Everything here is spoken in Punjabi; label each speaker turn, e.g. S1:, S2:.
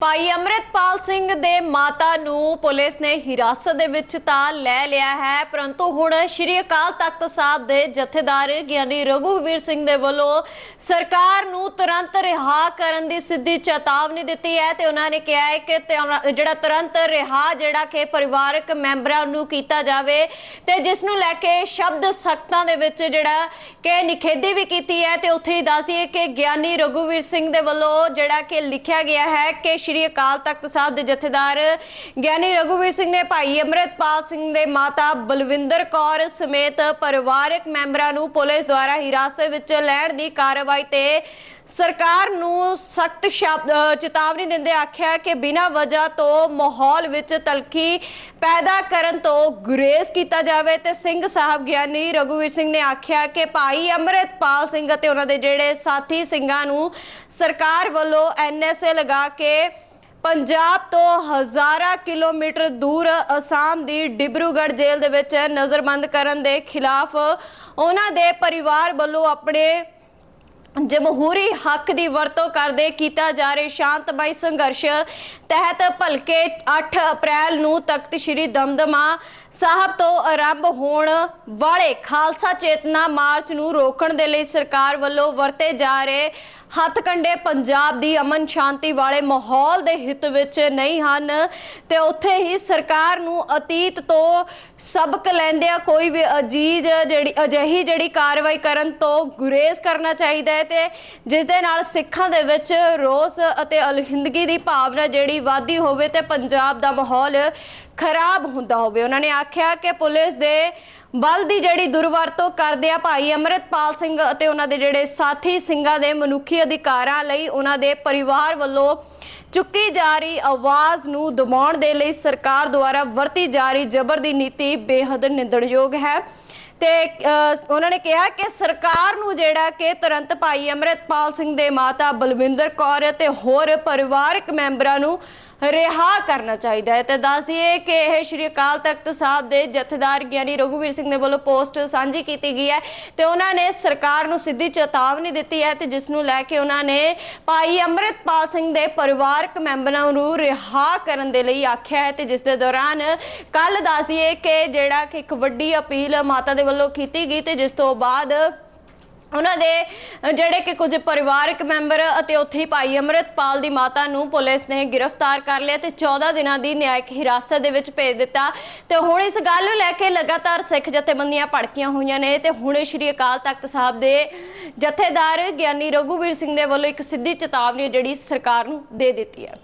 S1: ਭਾਈ ਅਮਰਿਤਪਾਲ ਸਿੰਘ ਦੇ ਮਾਤਾ ਨੂੰ ਪੁਲਿਸ ਨੇ ਹਿਰਾਸਤ ਦੇ ਵਿੱਚ ਤਾਂ ਲੈ ਲਿਆ ਹੈ, ਪਰੰਤੂ ਹੁਣ ਸ਼੍ਰੀ ਅਕਾਲ ਤਖਤ ਸਾਹਿਬ ਦੇ ਜਥੇਦਾਰ ਗਿਆਨੀ ਰਘੂਵੀਰ ਸਿੰਘ ਦੇ ਵੱਲੋਂ ਸਰਕਾਰ ਨੂੰ ਤੁਰੰਤ ਰਿਹਾ ਕਰਨ ਦੀ ਸਿੱਧੀ ਚੇਤਾਵਨੀ ਦਿੱਤੀ ਹੈ ਤੇ ਉਹਨਾਂ ਨੇ ਕਿਹਾ ਹੈ ਕਿ ਜਿਹੜਾ ਤੁਰੰਤ ਰਿਹਾ, ਜਿਹੜਾ ਕਿ ਪਰਿਵਾਰਕ ਮੈਂਬਰਾਂ ਨੂੰ ਕੀਤਾ ਜਾਵੇ ਤੇ ਜਿਸ ਨੂੰ ਲੈ ਕੇ ਸ਼ਬਦ ਸਖਤਾਂ ਦੇ ਵਿੱਚ ਜਿਹੜਾ ਕਿ ਨਿਖੇਧੀ ਵੀ ਕੀਤੀ ਹੈ ਤੇ ਉੱਥੇ ਹੀ ਦੱਸਦੀ ਦਈਏ ਕਿ ਗਿਆਨੀ ਰਘੂਵੀਰ ਸਿੰਘ ਦੇ ਵੱਲੋਂ ਜਿਹੜਾ ਕਿ ਲਿਖਿਆ ਗਿਆ ਹੈ ਕਿ ਸ਼੍ਰੀ ਅਕਾਲ ਤਖਤ ਸਾਹਿਬ ਦੇ ਜਥੇਦਾਰ ਗਿਆਨੀ ਰਘੁਵੀਰ ਸਿੰਘ ਨੇ ਭਾਈ ਅਮਰਿਤਪਾਲ ਸਿੰਘ ਦੇ ਮਾਤਾ ਬਲਵਿੰਦਰ ਕੌਰ ਸਮੇਤ ਪਰਿਵਾਰਕ ਮੈਂਬਰਾਂ ਨੂੰ ਪੁਲਿਸ ਦੁਆਰਾ ਹਿਰਾਸਤ ਵਿੱਚ ਲੈਣ ਦੀ ਕਾਰਵਾਈ ਤੇ ਸਰਕਾਰ ਨੂੰ ਸਖਤ ਸ਼ਬਦ ਚੇਤਾਵਨੀ ਦਿੰਦੇ ਆਖਿਆ ਕਿ ਬਿਨਾਂ ਵਜ੍ਹਾ ਤੋਂ ਮਾਹੌਲ ਵਿੱਚ ਤਲਖੀ ਪੈਦਾ ਕਰਨ ਤੋਂ ਗੁਰੇਜ਼ ਕੀਤਾ ਜਾਵੇ। ਤੇ ਸਿੰਘ ਸਾਹਿਬ ਗਿਆਨੀ ਰਘੁਵੀਰ ਸਿੰਘ ਨੇ ਆਖਿਆ ਕਿ ਭਾਈ ਅਮਰਿਤਪਾਲ ਸਿੰਘ ਅਤੇ ਉਹਨਾਂ ਦੇ ਜਿਹੜੇ ਸਾਥੀ ਸਿੰਘਾਂ ਨੂੰ ਸਰਕਾਰ ਵੱਲੋਂ ਐਨਐਸਏ ਲਗਾ ਕੇ ਪੰਜਾਬ ਤੋਂ ਹਜ਼ਾਰਾਂ ਕਿਲੋਮੀਟਰ ਦੂਰ ਅਸਾਮ ਦੀ ਡਿਬਰੂਗੜ੍ਹ ਜੇਲ੍ਹ ਦੇ ਵਿੱਚ ਨਜ਼ਰਬੰਦ ਕਰਨ ਦੇ ਖਿਲਾਫ ਉਹਨਾਂ ਦੇ ਪਰਿਵਾਰ ਵੱਲੋਂ ਆਪਣੇ ਜਮਹੂਰੀ ਹੱਕ ਦੀ ਵਰਤੋਂ ਕਰਦੇ ਕੀਤਾ ਜਾ ਰਿਹਾ ਸ਼ਾਂਤਮਈ ਸੰਘਰਸ਼ ਤਹਿਤ ਭਲਕੇ 8 ਅਪ੍ਰੈਲ ਨੂੰ ਤਖਤ ਸ੍ਰੀ ਦਮਦਮਾ ਸਾਹਿਬ ਤੋਂ ਆਰੰਭ ਹੋਣ ਵਾਲੇ ਖਾਲਸਾ ਚੇਤਨਾ ਮਾਰਚ ਨੂੰ ਰੋਕਣ ਦੇ ਲਈ ਸਰਕਾਰ ਵੱਲੋਂ ਵਰਤੇ ਜਾ ਰਹੇ ਹੱਥ ਹੱਥਕੰਡੇ ਪੰਜਾਬ ਦੀ ਅਮਨ ਸ਼ਾਂਤੀ ਵਾਲੇ ਮਾਹੌਲ ਦੇ ਹਿੱਤ ਵਿੱਚ ਨਹੀਂ ਹਨ ਤੇ ਉੱਥੇ ਹੀ ਸਰਕਾਰ ਨੂੰ ਅਤੀਤ ਤੋਂ ਸਬਕ ਲੈਂਦਿਆਂ ਕੋਈ ਵੀ ਅਜੀਜ਼ ਜਿਹੜੀ, ਅਜਿਹੀ ਜਿਹੜੀ ਕਾਰਵਾਈ ਕਰਨ ਤੋਂ ਗੁਰੇਜ਼ ਕਰਨਾ ਚਾਹੀਦਾ ਹੈ ਤੇ ਜਿਸ ਦੇ ਨਾਲ ਸਿੱਖਾਂ ਦੇ ਵਿੱਚ ਰੋਸ ਅਤੇ ਅਲਹਿੰਦਗੀ ਦੀ ਭਾਵਨਾ ਜਿਹੜੀ ਵਾਧੀ ਹੋਵੇ ਤੇ ਪੰਜਾਬ ਦਾ ਮਾਹੌਲ ਖਰਾਬ ਹੁੰਦਾ ਹੋਵੇ। ਉਹਨਾਂ ਨੇ ਆਖਿਆ ਕਿ ਪੁਲਿਸ ਦੇ ਬਲ ਦੀ ਜਿਹੜੀ ਦੁਰਵਰਤੋਂ ਕਰਦੇ ਆ ਭਾਈ ਅਮਰਿਤਪਾਲ ਸਿੰਘ ਅਤੇ ਉਹਨਾਂ ਦੇ ਜਿਹੜੇ ਸਾਥੀ ਸਿੰਘਾਂ ਦੇ ਮਨੁੱਖੀ ਅਧਿਕਾਰਾਂ ਲਈ ਉਹਨਾਂ ਦੇ ਪਰਿਵਾਰ ਵੱਲੋਂ ਚੁੱਕੀ ਜਾ ਰਹੀ ਆਵਾਜ਼ ਨੂੰ ਦਬਾਉਣ ਦੇ ਲਈ ਸਰਕਾਰ ਦੁਆਰਾ ਵਰਤੀ ਜਾ ਰਹੀ ਜ਼ਬਰ ਦੀ ਨੀਤੀ ਬੇਹੱਦ ਨਿੰਦਣਯੋਗ ਹੈ। ਤੇ ਅਹ, ਉਹਨਾਂ ਨੇ ਕਿਹਾ ਕਿ ਸਰਕਾਰ ਨੂੰ ਜਿਹੜਾ ਕਿ ਤੁਰੰਤ ਭਾਈ ਅਮਰਿਤਪਾਲ ਸਿੰਘ ਦੇ ਮਾਤਾ ਬਲਵਿੰਦਰ ਕੌਰ ਅਤੇ ਹੋਰ ਪਰਿਵਾਰਕ ਮੈਂਬਰਾਂ ਨੂੰ ਰਿਹਾ ਕਰਨਾ ਚਾਹੀਦਾ ਹੈ। ਤੇ ਦੱਸ ਦਈਏ ਕਿ ਇਹ ਸ਼੍ਰੀ ਅਕਾਲ ਤਖਤ ਸਾਹਿਬ ਦੇ ਜਥੇਦਾਰ ਗਿਆਨੀ ਰਘੁਵੀਰ ਸਿੰਘ ਦੇ ਵੱਲੋਂ ਪੋਸਟ ਸਾਂਝੀ ਕੀਤੀ ਗਈ ਹੈ ਤੇ ਉਹਨਾਂ ਨੇ ਸਰਕਾਰ ਨੂੰ ਸਿੱਧੀ ਚੇਤਾਵਨੀ ਦਿੱਤੀ ਹੈ ਤੇ ਜਿਸ ਨੂੰ ਲੈ ਕੇ ਉਹਨਾਂ ਨੇ ਭਾਈ ਅਮਰਿਤਪਾਲ ਸਿੰਘ ਦੇ ਪਰਿਵਾਰਕ ਮੈਂਬਰਾਂ ਨੂੰ ਰਿਹਾ ਕਰਨ ਦੇ ਲਈ ਆਖਿਆ ਹੈ ਤੇ ਜਿਸ ਦੇ ਦੌਰਾਨ ਕੱਲ ਦੱਸ ਦਈਏ ਕਿ ਜਿਹੜਾ ਕਿ ਇੱਕ ਵੱਡੀ ਅਪੀਲ ਮਾਤਾ ਦੇ ਵੱਲੋਂ ਕੀਤੀ ਗਈ ਤੇ ਜਿਸ ਤੋਂ ਬਾਅਦ ਉਹਨਾਂ ਦੇ ਜਿਹੜੇ ਕਿ ਕੁਝ ਪਰਿਵਾਰਕ ਮੈਂਬਰ ਅਤੇ ਉੱਥੇ ਹੀ ਭਾਈ ਅਮਰਿਤਪਾਲ ਦੀ ਮਾਤਾ ਨੂੰ ਪੁਲਿਸ ਨੇ ਗ੍ਰਿਫਤਾਰ ਕਰ ਲਿਆ ਤੇ 14 ਦਿਨਾਂ ਦੀ ਨਿਆਇਕ ਹਿਰਾਸਤ ਦੇ ਵਿੱਚ ਭੇਜ ਦਿੱਤਾ। ਤੇ ਹੁਣ ਇਸ ਗੱਲ ਨੂੰ ਲੈ ਕੇ ਲਗਾਤਾਰ ਸਿੱਖ ਜਥੇਬੰਦੀਆਂ ਭੜਕੀਆਂ ਹੋਈਆਂ ਨੇ ਤੇ ਹੁਣੇ ਸ਼੍ਰੀ ਅਕਾਲ ਤਖਤ ਸਾਹਿਬ ਦੇ ਜਥੇਦਾਰ ਗਿਆਨੀ ਰਘੂਵੀਰ ਸਿੰਘ ਦੇ ਵੱਲੋਂ ਇੱਕ ਸਿੱਧੀ ਚੇਤਾਵਨੀ ਜਿਹੜੀ ਸਰਕਾਰ ਨੂੰ ਦੇ ਦਿੱਤੀ ਹੈ।